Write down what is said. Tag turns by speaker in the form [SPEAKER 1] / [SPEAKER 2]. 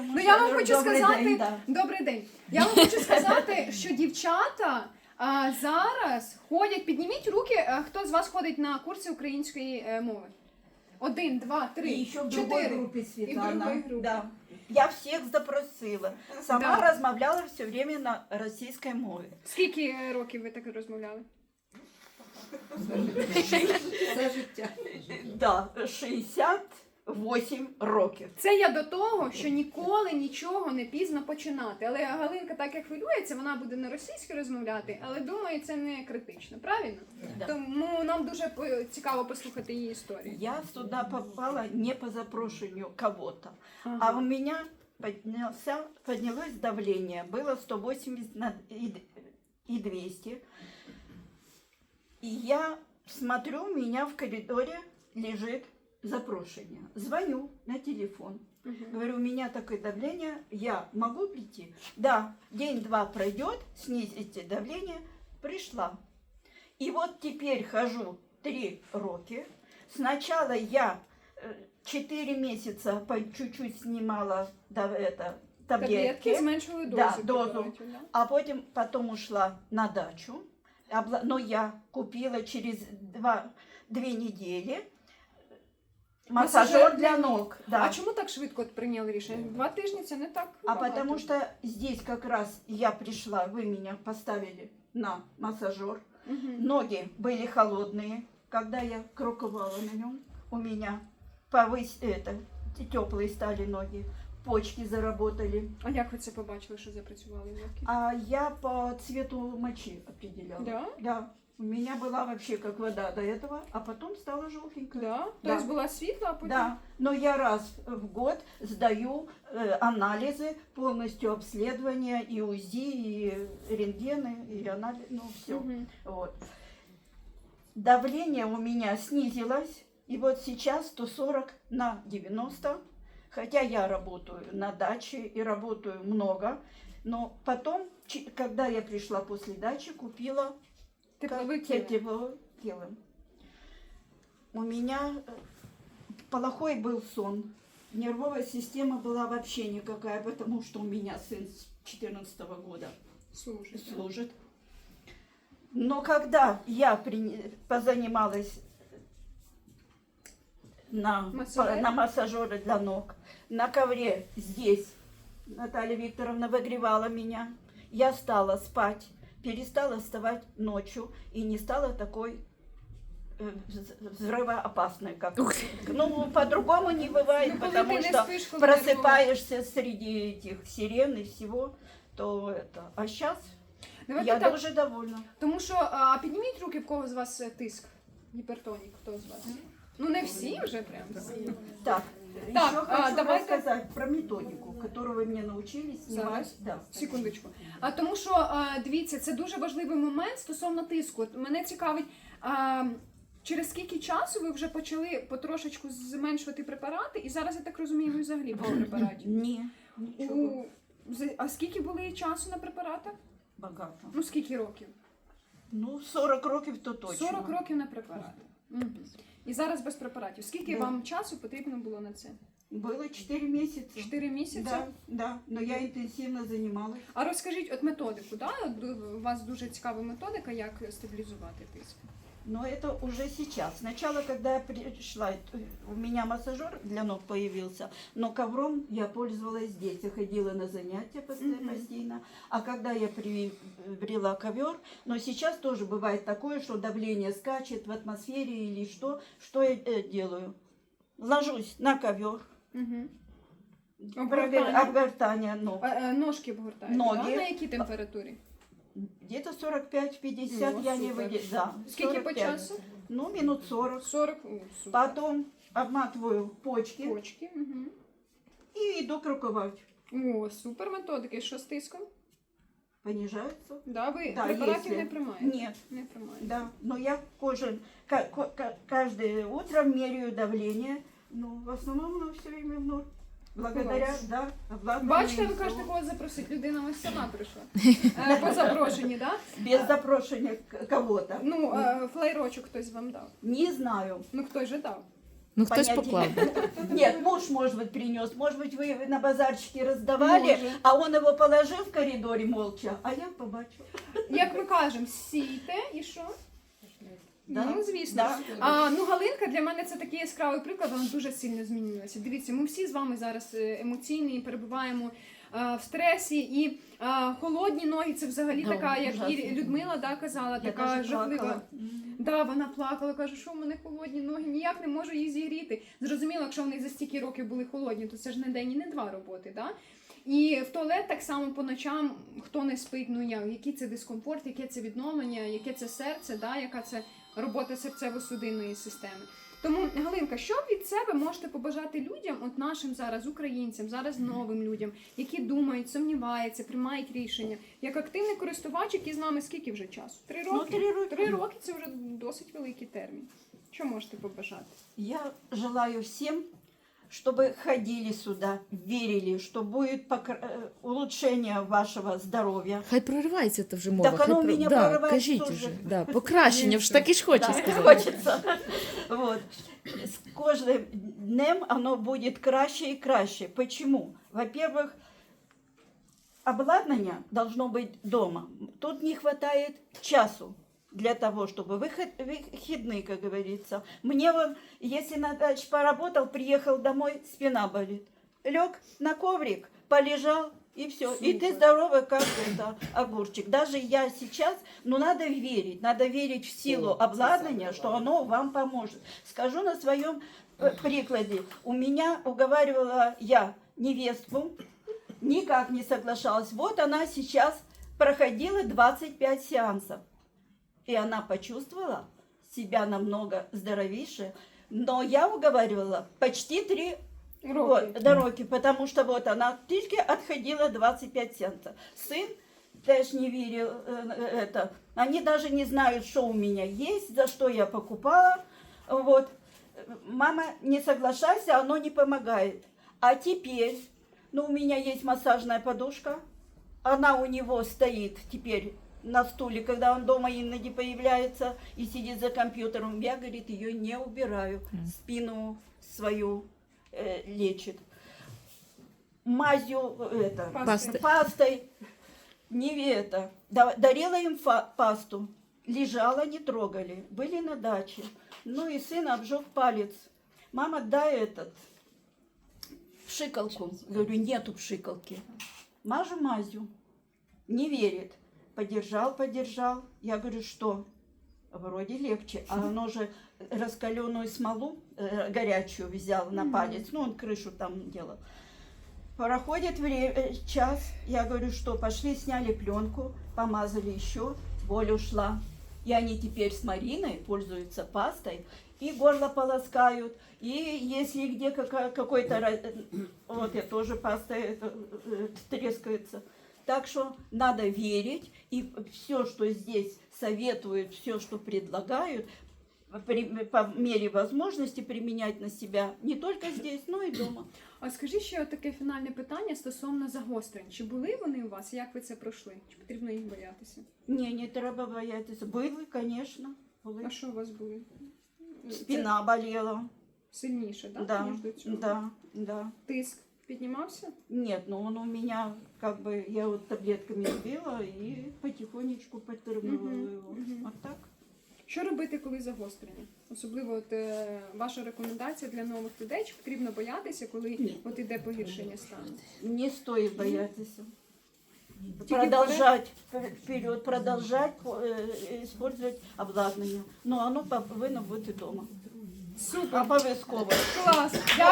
[SPEAKER 1] Потому
[SPEAKER 2] Ну я вам хочу
[SPEAKER 1] добрый
[SPEAKER 2] сказати,
[SPEAKER 1] день, да.
[SPEAKER 2] добрий день. Я вам хочу сказати, що дівчата а, зараз ходять. Підніміть руки, а, хто з вас ходить на курси української е, мови. Один, два, три,
[SPEAKER 1] И еще в другой
[SPEAKER 2] чотири.
[SPEAKER 1] группе
[SPEAKER 2] И в группе.
[SPEAKER 1] Да. Я всех запросила. Сама
[SPEAKER 2] Да.
[SPEAKER 1] размовляла все время на российской мове.
[SPEAKER 2] Скільки е, років ви так розмовляли?
[SPEAKER 3] Все життя.
[SPEAKER 1] Да, 68 років.
[SPEAKER 2] Це я до того, що ніколи нічого не пізно починати. Але Галинка, так як хвилюється, вона буде на російській розмовляти, але думаю, це не критично, правильно?
[SPEAKER 1] Да.
[SPEAKER 2] Тому нам дуже цікаво послухати її історію.
[SPEAKER 1] Я сюда попала не по запрошению кого-то,
[SPEAKER 2] Ага.
[SPEAKER 1] а у меня поднялся, поднялось давление. Было 180 на- и и 200. И я смотрю, у меня в коридоре лежит запрошение. Звоню на телефон.
[SPEAKER 2] Мгм.
[SPEAKER 1] Говорю, у меня такое давление, я могу прийти? Да, день-два пройдет, снизите давление, пришла. И вот теперь хожу три роки. Сначала я э, четыре месяца по чуть-чуть снимала да, это,
[SPEAKER 2] Таблетки
[SPEAKER 1] таблетки,
[SPEAKER 2] зменшили дозу.
[SPEAKER 1] Да, дозу.
[SPEAKER 2] да?
[SPEAKER 1] а потом, потом ушла на дачу. Но я купила через два, две недели
[SPEAKER 2] Массажер
[SPEAKER 1] массажер
[SPEAKER 2] для
[SPEAKER 1] для ног. Да.
[SPEAKER 2] А чому так швидко от прийняли рішення? Два тижні це не так.
[SPEAKER 1] А
[SPEAKER 2] багато.
[SPEAKER 1] потому что здесь как раз я пришла, вы меня поставили на массажер.
[SPEAKER 2] Мгм.
[SPEAKER 1] Ноги были холодные, когда я круковала на нем. У меня повысь это теплые стали ноги, почки заработали.
[SPEAKER 2] А як ви це побачили, що запрацювали легкі?
[SPEAKER 1] А я по цвету мочи определяла.
[SPEAKER 2] Да?
[SPEAKER 1] Да. у меня была вообще как вода до этого, а потом стала желтенькая.
[SPEAKER 2] Да?
[SPEAKER 1] Да.
[SPEAKER 2] Тобто була світла, а потім.
[SPEAKER 1] Да, но я раз в год сдаю э, анализы, полностью обследование, и УЗИ, и рентгены, и анализ, ну все.
[SPEAKER 2] Мгм.
[SPEAKER 1] Вот. Давление у меня снизилось, и вот сейчас 140 на 90, хотя я работаю на даче и работаю много, но потом, когда я пришла после дачи, купила
[SPEAKER 2] Тепловий
[SPEAKER 1] те-
[SPEAKER 2] килим.
[SPEAKER 1] тепловой килим. У меня э, плохой был сон. Нервовая система была вообще никакая, потому что у меня сын с 14 года
[SPEAKER 2] Слушай.
[SPEAKER 1] служит. Но когда я при- позанималась на,
[SPEAKER 2] Массажер?
[SPEAKER 1] на массажере для ног, на ковре здесь Наталья Викторовна выгревала меня, я стала спать, перестала вставать ночью и не стала такой э, вз- взрывоопасной, как ну по-другому не бывает,
[SPEAKER 2] Ну, коли
[SPEAKER 1] потому
[SPEAKER 2] ти не
[SPEAKER 1] что
[SPEAKER 2] спиш, коли не
[SPEAKER 1] просыпаешься среди этих сирен и всего, то это. А сейчас
[SPEAKER 2] Давайте
[SPEAKER 1] я
[SPEAKER 2] так,
[SPEAKER 1] дуже довольна.
[SPEAKER 2] тому що а, підніміть руки, в кого з вас е, тиск, гіпертонік, хто з вас? Ну не всі вже прям.
[SPEAKER 1] Так,
[SPEAKER 2] Так,
[SPEAKER 1] еще
[SPEAKER 2] а,
[SPEAKER 1] хочу
[SPEAKER 2] давайте-
[SPEAKER 1] рассказать про методику, которую вы мне научились снимать.
[SPEAKER 2] Зараз?
[SPEAKER 1] Да.
[SPEAKER 2] Секундочку. А тому що а, дивіться, це дуже важливий момент стосовно тиску. От Мене цікавить, а, через скільки часу ви вже почали потрошечку зменшувати препарати, і зараз я так розумію, ви взагалі без препаратів.
[SPEAKER 1] Ні, нічого.
[SPEAKER 2] У, а скільки були часу на препаратах?
[SPEAKER 1] Багато.
[SPEAKER 2] Ну скільки років?
[SPEAKER 1] Ну, 40 років то точно.
[SPEAKER 2] 40 років на препарати. Мгм. І зараз без препаратів. Скільки
[SPEAKER 1] Да.
[SPEAKER 2] вам часу потрібно було на це?
[SPEAKER 1] Було 4 місяці.
[SPEAKER 2] Чотири місяці?
[SPEAKER 1] Да, да, но я інтенсивно займалась.
[SPEAKER 2] А розкажіть от методику, да? Ду- у вас дуже цікава методика, як стабілізувати тиск.
[SPEAKER 1] Но это уже сейчас. Сначала, когда я пришла, э, у меня массажер для ног появился, но ковром я пользовалась здесь. Я ходила на занятия постоянно.
[SPEAKER 2] Мгм.
[SPEAKER 1] постоянно. А когда я приобрела ковер, но сейчас тоже бывает такое, что давление скачет в атмосфере или что, что я э, делаю? Ложусь на ковер,
[SPEAKER 2] Угу.
[SPEAKER 1] проверяю обгортание ног.
[SPEAKER 2] Ножки обгортаєте,
[SPEAKER 1] Ноги.
[SPEAKER 2] Да? на якій температурі?
[SPEAKER 1] Где-то 45-50
[SPEAKER 2] Ну,
[SPEAKER 1] я не
[SPEAKER 2] супер.
[SPEAKER 1] выдержу. Да,
[SPEAKER 2] Скільки по
[SPEAKER 1] 45.
[SPEAKER 2] часу?
[SPEAKER 1] Ну, минут 40.
[SPEAKER 2] 40. О, супер.
[SPEAKER 1] Потом обматываю почки.
[SPEAKER 2] Почки. Угу.
[SPEAKER 1] И иду круковать.
[SPEAKER 2] О, супер методики. Що з тиском?
[SPEAKER 1] Понижается?
[SPEAKER 2] Да, ви
[SPEAKER 1] Да,
[SPEAKER 2] препаратів
[SPEAKER 1] если-
[SPEAKER 2] не приймаєте?
[SPEAKER 1] Нет,
[SPEAKER 2] Не приймаєте.
[SPEAKER 1] да. Но я кожен, ка- ко- ка- каждое утро меряю давление. Ну, в основном оно все время в норме. Благодаря,
[SPEAKER 2] Класс.
[SPEAKER 1] да, обладнанию
[SPEAKER 2] Бачите, ви
[SPEAKER 1] всего.
[SPEAKER 2] кажете, кого запросити. Людина ось сама прийшла. Е, По запрошенні, да?
[SPEAKER 1] Без запрошения к- кого-то.
[SPEAKER 2] Ну, е, флайрочок хтось вам дав.
[SPEAKER 1] Не знаю.
[SPEAKER 2] Ну, хтось же дав.
[SPEAKER 3] Ну хтось
[SPEAKER 1] Понятия
[SPEAKER 3] поклав.
[SPEAKER 1] Нет, муж, может быть, принес. Может быть, вы на базарчике раздавали,
[SPEAKER 2] Може.
[SPEAKER 1] а он его положил в коридоре молча, а я побачу.
[SPEAKER 2] Як ми кажемо, сійте і що?
[SPEAKER 1] Да.
[SPEAKER 2] Ну, звісно.
[SPEAKER 1] Да.
[SPEAKER 2] А, ну, Галинка для мене це такий яскравий приклад, вона дуже сильно змінилася. Дивіться, ми всі з вами зараз е, емоційні, перебуваємо е, в стресі, і е, холодні ноги це взагалі
[SPEAKER 1] Да,
[SPEAKER 2] така, як і. Людмила да, казала,
[SPEAKER 1] Я
[SPEAKER 2] така жахлива.
[SPEAKER 1] плакала.
[SPEAKER 2] Да, вона плакала, каже, що в мене холодні ноги, ніяк не можу їх зігріти. Зрозуміло, якщо вони за стільки років були холодні, то це ж не день і не два роботи. Да? І в туалет так само по ночам, хто не спить, ну я, який це дискомфорт, яке це відновлення, яке це серце, да? яка це робота серцево-судинної системи. Тому, Галинка, що від себе можете побажати людям, от нашим зараз українцям, зараз новим людям, які думають, сумніваються, приймають рішення, як активний користувач, який з нами скільки вже часу? Три
[SPEAKER 1] Ну,
[SPEAKER 2] роки?
[SPEAKER 1] три роки.
[SPEAKER 2] Три роки це вже досить великий термін. Що можете побажати?
[SPEAKER 1] Я желаю всем, чтобы ходили сюда, верили, что будет покр- э, улучшение вашего здоровья.
[SPEAKER 3] Хай проривається то вже мова.
[SPEAKER 1] Так
[SPEAKER 3] хай
[SPEAKER 1] воно у
[SPEAKER 3] про-
[SPEAKER 1] мене
[SPEAKER 3] да,
[SPEAKER 1] проривається
[SPEAKER 3] кажіть
[SPEAKER 1] теж.
[SPEAKER 3] уже. Да, покращення, вже так і ж хоче
[SPEAKER 1] Да,
[SPEAKER 3] сказати.
[SPEAKER 1] хочется. Вот. С каждым днем оно будет краще и краще. Почему? Во-первых, обладнание должно быть дома. Тут не хватает часу для того, чтобы выход, выходные, как говорится. Мне вот, если на даче поработал, приехал домой, спина болит. Лег на коврик, полежал, и все. И ты здоровый, как это, огурчик. Даже я сейчас, ну надо верить, надо верить в силу обладнания, что оно вам поможет. Скажу на своем э, прикладе. У меня уговаривала я невестку, никак не соглашалась. Вот она сейчас проходила 25 сеансов. И она почувствовала себя намного здоровейше. Но я уговаривала почти три
[SPEAKER 2] Роки.
[SPEAKER 1] вот, дороги, потому что вот она тільки отходила 25 центов. Сын теж не верил э, э, это. Они даже не знают, что у меня есть, за что я покупала. Вот. Мама, не соглашайся, оно не помогает. А теперь, ну, у меня есть массажная подушка. Она у него стоит теперь на стуле, когда он дома иногда появляется и сидит за компьютером. Я, говорит, ее не убираю. Спину свою э, лечит. Мазью э, это,
[SPEAKER 2] Пастой.
[SPEAKER 1] пастой. Не это. Да- дарила им пасту. Лежала, не трогали. Были на даче. Ну и сын обжег палец. Мама, дай этот пшикалку. Говорю, нету пшикалки. Мажу мазью. Не верит. Подержал, подержал. Я говорю, что? Вроде легче. А оно же раскаленную смолу э, горячую взял на палец. Ну, он крышу там делал. Проходит время, час, я говорю, что пошли, сняли пленку, помазали еще, боль ушла. И они теперь с Мариной пользуются пастой и горло полоскают. И если где какая- какой-то, ра- вот я тоже пастой это, э, трескается. Так что надо верить, и все, что здесь советуют, все, что предлагают, при- по мере возможности применять на себя не только здесь, но и дома.
[SPEAKER 2] А скажи ще таке фінальне питання стосовно загострень. Чи були вони у вас? Як ви це пройшли? Чи потрібно їх боятися?
[SPEAKER 1] Не, не треба боятися. Були, конечно. Були.
[SPEAKER 2] А що у вас були?
[SPEAKER 1] Спина болела.
[SPEAKER 2] Це сильніше, да?
[SPEAKER 1] Да,
[SPEAKER 2] ніж до цього?
[SPEAKER 1] да, да.
[SPEAKER 2] Тиск Піднімався?
[SPEAKER 1] Нет, ну он у меня, как бы, я вот таблетками била и потихонечку подтормила
[SPEAKER 2] Мгм,
[SPEAKER 1] его.
[SPEAKER 2] мгм.
[SPEAKER 1] Вот так.
[SPEAKER 2] Що робити, коли загострення? Особливо от, е, ваша рекомендація для нових людей, чи потрібно боятися, коли
[SPEAKER 1] Ні.
[SPEAKER 2] от іде погіршення стану?
[SPEAKER 1] Не стоит бояться.
[SPEAKER 2] Тільки
[SPEAKER 1] Продолжать вперед, продолжать э, использовать обладнание. Но оно повинно бути дома.
[SPEAKER 2] Супер!
[SPEAKER 1] Обов'язково.
[SPEAKER 2] Клас!